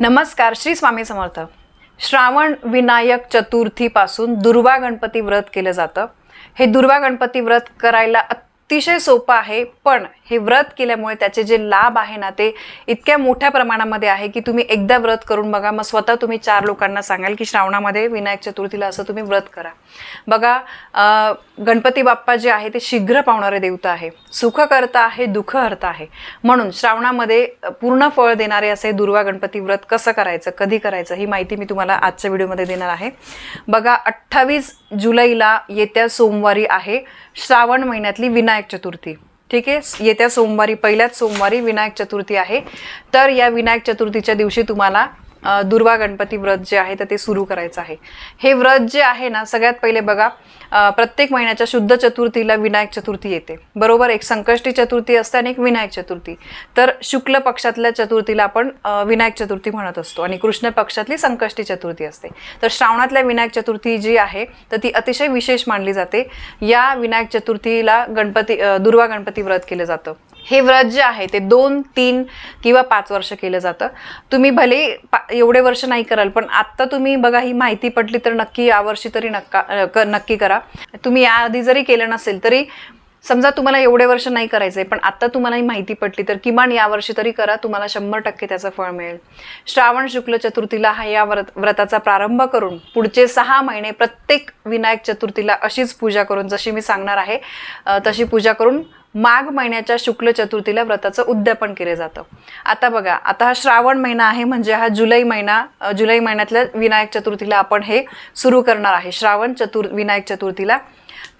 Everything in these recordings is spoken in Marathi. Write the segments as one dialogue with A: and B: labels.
A: नमस्कार श्री स्वामी समर्थ. श्रावण विनायक चतुर्थीपासून दुर्वा गणपती व्रत केलं जातं. हे दुर्वा गणपती व्रत करायला अतिशय सोपं आहे पण हे व्रत केल्यामुळे त्याचे जे लाभ आहे ना ते इतक्या मोठ्या प्रमाणामध्ये आहे की तुम्ही एकदा व्रत करून बघा. मग स्वतः तुम्ही चार लोकांना सांगाल की श्रावणामध्ये विनायक चतुर्थीला असं तुम्ही व्रत करा. बघा गणपती बाप्पा जे आहे ते शीघ्र पावणारे देवता आहे. सुख करता आहे दुःख हरता आहे. म्हणून श्रावणामध्ये पूर्ण फळ देणारे असे दुर्वा गणपती व्रत कसं करायचं कधी करायचं ही माहिती मी तुम्हाला आजच्या व्हिडिओमध्ये देणार आहे. बघा अठ्ठावीस जुलैला येत्या सोमवारी आहे श्रावण महिन्यातली विनायक चतुर्थी. ठीक आहे? येत्या सोमवारी पहिल्याच सोमवारी विनायक चतुर्थी आहे. तर या विनायक चतुर्थीच्या दिवशी तुम्हाला दुर्वा गणपती व्रत जे आहे तर ते सुरू करायचं आहे. हे व्रत जे आहे ना सगळ्यात पहिले बघा प्रत्येक महिन्याच्या शुद्ध चतुर्थीला विनायक चतुर्थी येते. बरोबर? एक संकष्टी चतुर्थी असते आणि एक विनायक चतुर्थी. तर शुक्ल पक्षातल्या चतुर्थीला आपण विनायक चतुर्थी म्हणत असतो आणि कृष्ण पक्षातली संकष्टी चतुर्थी असते. तर श्रावणातल्या विनायक चतुर्थी जी आहे तर ती अतिशय विशेष मानली जाते. या विनायक चतुर्थीला गणपती दुर्वा गणपती व्रत केलं जातं. हे व्रत जे आहे ते दोन तीन किंवा पाच वर्ष केलं जातं. तुम्ही भले पा एवढे वर्ष नाही कराल पण आत्ता तुम्ही बघा ही माहिती पडली तर नक्की यावर्षी तरी नक्का क- नक्की करा. तुम्ही याआधी जरी केलं नसेल तरी समजा तुम्हाला एवढे वर्ष नाही करायचं आहे पण आत्ता तुम्हाला ही माहिती पडली तर किमान यावर्षी तरी करा तुम्हाला शंभर टक्के त्याचं फळ मिळेल. श्रावण शुक्ल चतुर्थीला हा या व्रत व्रताचा प्रारंभ करून पुढचे सहा महिने प्रत्येक विनायक चतुर्थीला अशीच पूजा करून जशी मी सांगणार आहे तशी पूजा करून माघ महिन्याच्या शुक्ल चतुर्थीला व्रताचं उद्यापन केलं जातं. आता बघा आता हा श्रावण महिना आहे म्हणजे हा जुलै महिना जुलै महिन्यातल्या विनायक चतुर्थीला आपण हे सुरू करणार आहे श्रावण चतुर विनायक चतुर्थीला.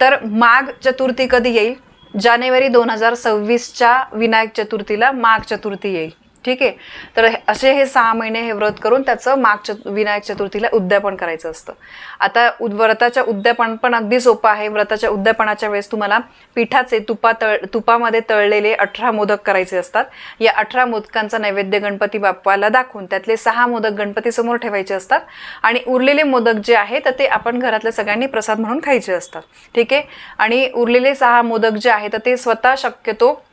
A: तर माघ चतुर्थी कधी येईल? जानेवारी दोन हजार सव्वीसच्या विनायक चतुर्थीला माघ चतुर्थी येईल. ठीक आहे? तर हे- असे हे सहा महिने हे व्रत करून त्याचं माग चतु विनायक चतुर्थीला उद्यापन करायचं असतं. आता उद व्रताच्या उद्यापन पण अगदी सोपं आहे. व्रताच्या उद्यापनाच्या वेळेस तुम्हाला पिठाचे तुपा तळ तुपामध्ये तळलेले अठरा मोदक करायचे असतात. या अठरा मोदकांचा नैवेद्य गणपती बाप्पाला दाखवून त्यातले सहा मोदक गणपतीसमोर ठेवायचे असतात आणि उरलेले मोदक जे आहे तर ते आपण घरातल्या सगळ्यांनी प्रसाद म्हणून खायचे असतात. ठीक आहे? आणि उरलेले सहा मोदक जे आहे तर ते स्वतः शक्यतो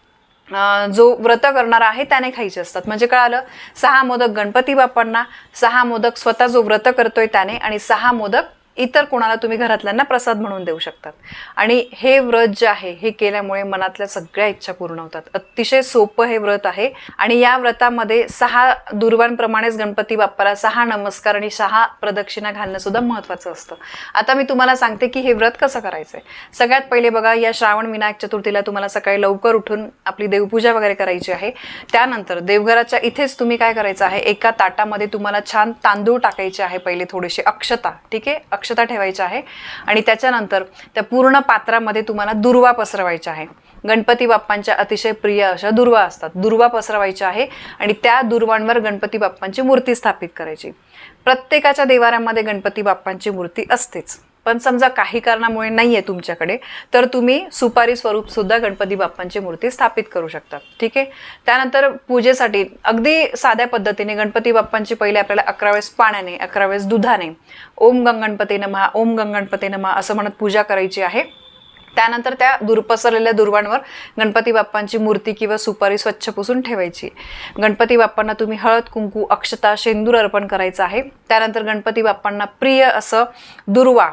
A: जो व्रत करणारा आहे त्याने खायचे असतात. म्हणजे कळालं सहा मोदक गणपती बाप्पांना सहा मोदक स्वतः जो व्रत करतोय त्याने आणि सहा मोदक इतर कोणाला तुम्ही घरातल्यांना प्रसाद म्हणून देऊ शकतात. आणि हे व्रत जे आहे हे केल्यामुळे मनातल्या सगळ्या इच्छा पूर्ण होतात. अतिशय सोपं हे व्रत आहे. आणि या व्रतामध्ये सहा दुर्वांप्रमाणेच गणपती बाप्पाला सहा नमस्कार आणि सहा प्रदक्षिणा घालणं सुद्धा महत्त्वाचं असतं. आता मी तुम्हाला सांगते की हे व्रत कसं करायचं आहे सगळ्यात पहिले बघा या श्रावण विनायक चतुर्थीला तुम्हाला सकाळी लवकर उठून आपली देवपूजा वगैरे करायची आहे. त्यानंतर देवघराच्या इथेच तुम्ही काय करायचं आहे एका ताटामध्ये तुम्हाला छान तांदूळ टाकायचे आहे पहिले थोडेसे अक्षता ठीक आहे? दक्षता ठेवायची आहे. आणि त्याच्यानंतर त्या पूर्ण पात्रामध्ये तुम्हाला दुर्वा पसरवायच्या आहे. गणपती बाप्पांच्या अतिशय प्रिय अशा दुर्वा असतात. दुर्वा पसरवायच्या आहे आणि त्या दुर्वांवर गणपती बाप्पांची मूर्ती स्थापित करायची. प्रत्येकाच्या देवाऱ्यामध्ये गणपती बाप्पांची मूर्ती असतेच. पण समजा काही कारणामुळे नाही आहे तुमच्याकडे तर तुम्ही सुपारी स्वरूप सुद्धा गणपती बाप्पांची मूर्ती स्थापित करू शकता. ठीक आहे? त्यानंतर पूजेसाठी अगदी साध्या पद्धतीने गणपती बाप्पांची पहिले आपल्याला अकरा वेळेस पाण्याने अकरा वेळेस दुधाने ओम गंगणपती नमहा ओम गंगणपती नमहा असं म्हणत पूजा करायची आहे. त्यानंतर त्या दूर पसरलेल्या दुर्वांवर गणपती बाप्पांची मूर्ती किंवा सुपारी स्वच्छ पुसून ठेवायची. गणपती बाप्पांना तुम्ही हळद कुंकू अक्षता शेंदूर अर्पण करायचं आहे. त्यानंतर गणपती बाप्पांना प्रिय असं दुर्वा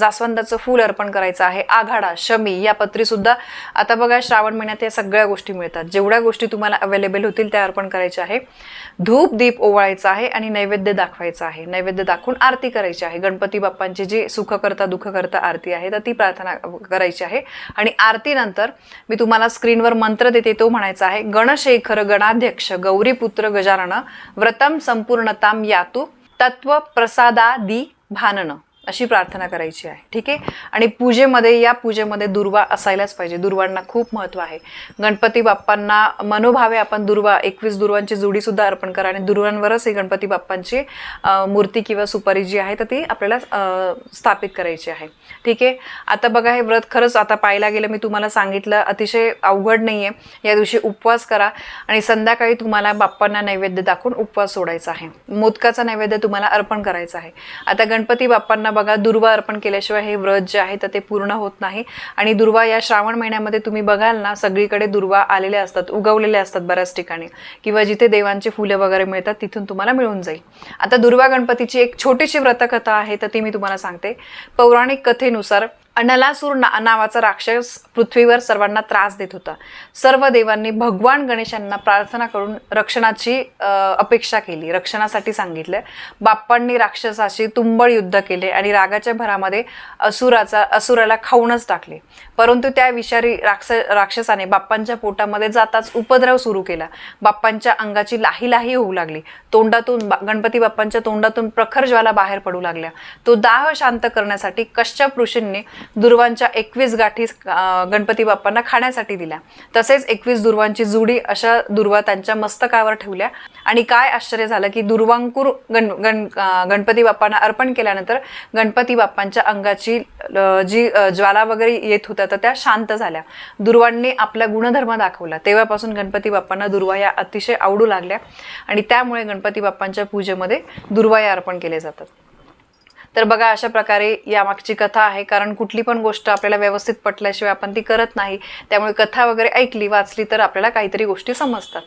A: जास्वंदाचं फूल अर्पण करायचं आहे. आघाडा शमी या पत्रीसुद्धा आता बघा श्रावण महिन्यात या सगळ्या गोष्टी मिळतात. जेवढ्या गोष्टी तुम्हाला अवेलेबल होतील त्या अर्पण करायच्या आहे. धूप दीप ओवाळायचा आहे आणि नैवेद्य दाखवायचा आहे. नैवेद्य दाखवून आरती करायची आहे. गणपती बाप्पांची जी सुख करता दुःख करता आरती आहे तर ती प्रार्थना करायची आहे. आणि आरतीनंतर मी तुम्हाला स्क्रीनवर मंत्र देते तो म्हणायचा आहे गणशेखर गणाध्यक्ष गौरीपुत्र गजानन व्रतम संपूर्णताम यातू तत्व प्रसादादी भानन. अशी प्रार्थना करायची आहे. ठीक आहे? आणि पूजेमध्ये या पूजेमध्ये दुर्वा असायलाच पाहिजे. दुर्वांना खूप महत्त्व आहे. गणपती बाप्पांना मनोभावे आपण दुर्वा एकवीस दुर्वांची जोडीसुद्धा अर्पण करा आणि दुर्वांवरच ही गणपती बाप्पांची मूर्ती किंवा सुपारी जी आहे तर ती आपल्याला स्थापित करायची आहे. ठीक आहे? आता बघा हे व्रत खरंच आता पाहायला गेलं मी तुम्हाला सांगितलं अतिशय अवघड नाही आहे या दिवशी उपवास करा आणि संध्याकाळी तुम्हाला बाप्पांना नैवेद्य दाखवून उपवास सोडायचा आहे. मोदकाचा नैवेद्य तुम्हाला अर्पण करायचा आहे. आता गणपती बाप्पांना बघा दुर्वा अर्पण केल्याशिवाय हे व्रत जे आहे तर ते पूर्ण होत नाही. आणि दुर्वा या श्रावण महिन्यामध्ये तुम्ही बघाल ना सगळीकडे दुर्वा आलेले असतात उगवलेले असतात बऱ्याच ठिकाणी. किंवा जिथे देवांची फुलं वगैरे मिळतात तिथून तुम्हाला मिळून जाईल. आता दुर्वा गणपतीची एक छोटीशी व्रतकथा आहे तर ती मी तुम्हाला सांगते. पौराणिक कथेनुसार अनलासूर ना नावाचा राक्षस पृथ्वीवर सर्वांना त्रास देत होता. सर्व देवांनी भगवान गणेशांना प्रार्थना करून रक्षणाची अपेक्षा केली. रक्षणासाठी सांगितलं. बाप्पांनी राक्षसाशी तुंबळ युद्ध केले आणि रागाच्या भरामध्ये असुराचा असुराला खाऊनच टाकले. परंतु त्या विषारी राक्ष राक्षसाने बाप्पांच्या पोटामध्ये जाताच उपद्रव सुरू केला. बाप्पांच्या अंगाची लाही लाही होऊ लागली. तोंडातून बा- गणपती बाप्पांच्या तोंडातून प्रखर ज्वाला बाहेर पडू लागल्या. तो दाह शांत करण्यासाठी कश्यप ऋषींनी दुर्वांच्या एकवीस गाठी गणपती बाप्पांना खाण्यासाठी दिल्या. तसेच एकवीस दुर्वांची जुडी अशा दुर्वा त्यांच्या मस्तकावर ठेवल्या. आणि काय आश्चर्य झालं की दुर्वांकूर गण गण गणपती बाप्पांना अर्पण केल्यानंतर गणपती बाप्पांच्या अंगाची जी ज्वाला वगैरे येत होत्या तर त्या शांत झाल्या. दुर्वांनी आपला गुणधर्म दाखवला. तेव्हापासून गणपती बाप्पांना दुर्वा या अतिशय आवडू लागल्या. आणि त्यामुळे गणपती बाप्पांच्या पूजेमध्ये दुर्वाया अर्पण केले जातात. तर बघा अशा प्रकारे यामागची कथा आहे. कारण कुठली पण गोष्ट आपल्याला व्यवस्थित पटल्याशिवाय आपण ती करत नाही. त्यामुळे कथा वगैरे ऐकली वाचली तर आपल्याला काहीतरी गोष्टी समजतात.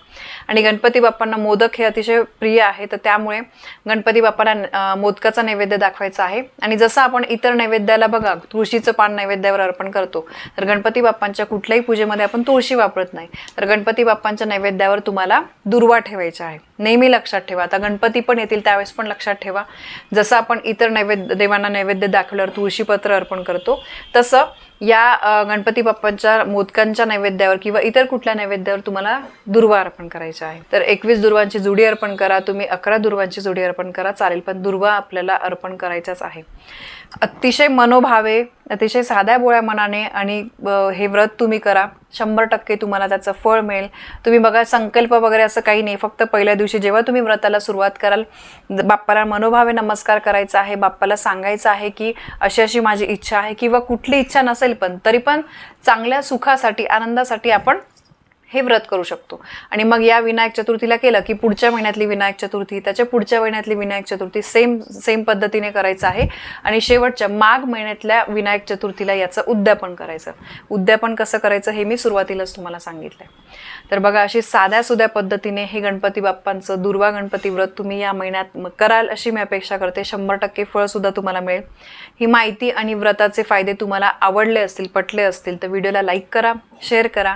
A: आणि गणपती बाप्पांना मोदक हे अतिशय प्रिय आहे. तर त्यामुळे गणपती बाप्पांना मोदकाचा नैवेद्य दाखवायचा आहे. आणि जसं आपण इतर नैवेद्याला बघा तुळशीचं पान नैवेद्यावर अर्पण करतो तर गणपती बाप्पांच्या कुठल्याही पूजेमध्ये आपण तुळशी वापरत नाही. तर गणपती बाप्पांच्या नैवेद्यावर तुम्हाला दुर्वा ठेवायचा आहे. नेहमी लक्षात ठेवा. आता गणपती पण येतील त्यावेळेस पण लक्षात ठेवा. जसं आपण इतर नैवेद्य देवांना नैवेद्य दाखवल्यावर तुळशीपत्र अर्पण करतो. तसं या गणपती बाप्पांच्या मोदकांच्या नैवेद्यावर किंवा इतर कुठल्या नैवेद्यावर तुम्हाला दुर्वा अर्पण करायचा आहे? तर एकवीस दुर्वांची जुडी अर्पण करा तुम्ही अकरा दुर्वांची जुडी अर्पण करा चालेल. पण दुर्वा आपल्याला अर्पण करायचाच आहे. अतिशय मनोभावे अतिशय साध्या बोळ्या मनाने आणि हे व्रत तुम्ही करा. शंभर टक्के तुम्हाला त्याचं फळ मिळेल. तुम्ही बघा संकल्प वगैरे असं काही नाही. फक्त पहिल्या दिवशी जेव्हा तुम्ही व्रताला सुरुवात कराल बाप्पाला मनोभावे नमस्कार करायचा आहे. बाप्पाला सांगायचं आहे की अशी अशी माझी इच्छा आहे किंवा कुठली इच्छा नसेल पण तरी पण चांगल्या सुखासाठी आनंदासाठी आपण हे व्रत करू शकतो. आणि मग या विनायक चतुर्थीला केलं की पुढच्या महिन्यातली विनायक चतुर्थी त्याच्या पुढच्या महिन्यातली विनायक चतुर्थी सेम सेम पद्धतीने करायचं आहे. आणि शेवटच्या माघ महिन्यातल्या विनायक चतुर्थीला याचं उद्यापन करायचं. उद्यापन कसं करायचं हे मी सुरुवातीलाच तुम्हाला सांगितलंय. तर बघा अशी साध्या सुध्या पद्धतीने हे गणपती बाप्पांचं दुर्वा गणपती व्रत तुम्ही या महिन्यात कराल अशी मी अपेक्षा करते. शंभर टक्के फळसुद्धा तुम्हाला मिळेल. ही माहिती आणि व्रताचे फायदे तुम्हाला आवडले असतील पटले असतील तर व्हिडिओला लाईक करा शेअर करा